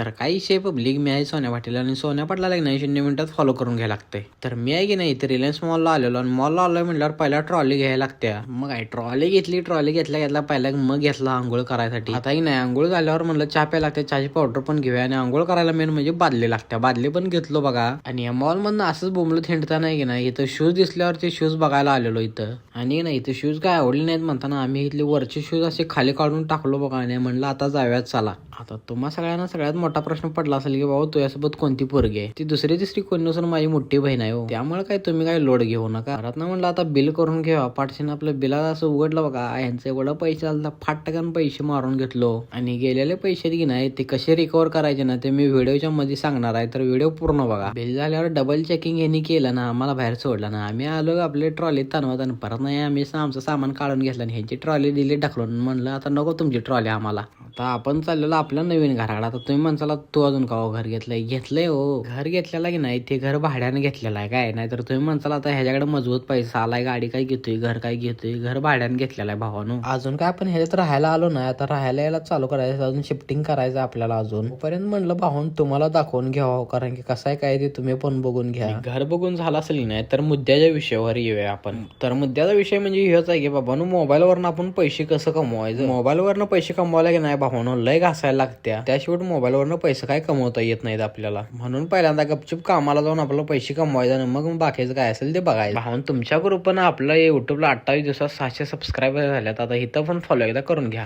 तर काही विषय पब्लिक मी आहे सोन्या पाटील आणि सोन्या पाटलाला एक नाही शून्य मिनिटात फॉलो करून घ्यायला लागते. तर मी आहे की नाही इथे रिलायन्स मॉलला आलेलो आणि मॉलला आलोय म्हटल्यावर पहिला ट्रॉली घ्यायला लागत्या. मग काय ट्रॉली घेतली ट्रॉली घेतल्या घेतला पहिला मग घेतला आंघोळ करायसाठी. आता की नाही आंघोळ झाल्यावर म्हणलं चहा प्यायला लागते चहाची पावडर पण घेऊया आणि आंघोळ करायला मेन म्हणजे बादली लागते बादली पण घेतलो बघा. आणि या मॉल मधनं असंच बोंबलं थिंडता नाही की नाही इथं शूज दिसल्यावर ते शूज बघायला आलेलो इथं. आणि नाही इथे शूज काय आवडले नाहीत म्हणताना आम्ही इथले वरचे शूज असे खाली काढून टाकलो बघा आणि म्हणलं आता जाव्यात चला. आता तुम्हा सगळ्यांना सगळ्यात मोठा प्रश्न पडला असेल की बाबा तुझ्यासोबत कोणती पोरगी आहे? ती दुसरी तिसरी कोणी नसून माझी मोठी बहीण आहे हो. त्यामुळे काय तुम्ही काय लोड घेऊ नका. घरात ना म्हणलं आता बिल करून घ्या पाठशीन आपलं बिलाला असं उघडलं बघा. यांचं एवढं पैसे आलं तर फाटकन पैसे मारून घेतलो. आणि गेलेले पैसे की नाही ते कसे रिकवर करायचे ना ते मी व्हिडिओच्या मध्ये सांगणार आहे. तर व्हिडिओ पूर्ण बघा. बिल झाल्यावर डबल चेकिंग यांनी केलं ना आम्हाला बाहेर सोडलं ना. आम्ही आलो आपले ट्रॉली ताणवत आणि परत नाही आम्ही आमचं सामान काढून घेतलं आणि ह्यांची ट्रॉली दिली ढकलून म्हणलं आता नको तुमची ट्रॉली आम्हाला. आता आपण चाललेलो आपल्या नवीन घराकडे. आता तुम्ही म्हणसाला तू अजून का हो घर घेतलंय? घेतलंय हो. घर घेतलेला की नाही? ते घर भाड्याने घेतलेलं आहे काय? नाही तर तुम्ही म्हणसाल आता ह्याच्याकडे मजबूत पैसा आलाय गाडी काय घेतोय घर काय घेतोय? घर भाड्याने घेतलेलं आहे भावानो. अजून काय आपण ह्याच्यात राहायला आलो नाही. आता राहायला यायला चालू करायचं. अजून शिफ्टिंग करायचं आपल्याला अजून. पर्यंत म्हणलं भाऊन तुम्हाला दाखवून घ्यावं. कारण की कसं आहे काय ते तुम्ही पण बघून घ्या. घर बघून झालं असेल नाही तर मुद्द्याच्या विषयावर येऊया आपण. तर मुद्द्याचा विषय म्हणजे हेच आहे की बाबानो मोबाईलवरनं आपण पैसे कसं कमवायचं? मोबाईलवरनं पैसे कमवायला की नाही बाबानो लय घासायला लागत्या. त्याशिवाय मोबाईलवरनं पैसे काय कमवता येत नाहीत आपल्याला. म्हणून पहिल्यांदा गपचूप कामाला जाऊन आपलं पैसे कमवायचं आणि मग बाकीचं काय असेल ते बघायचं. भाऊन तुमच्या ग्रुपनं आपलं युट्यूबला अठ्ठावीस दिवसात सहाशे सबस्क्रायबर झाल्यात. आता इथं पण फॉलो एकदा करून घ्या.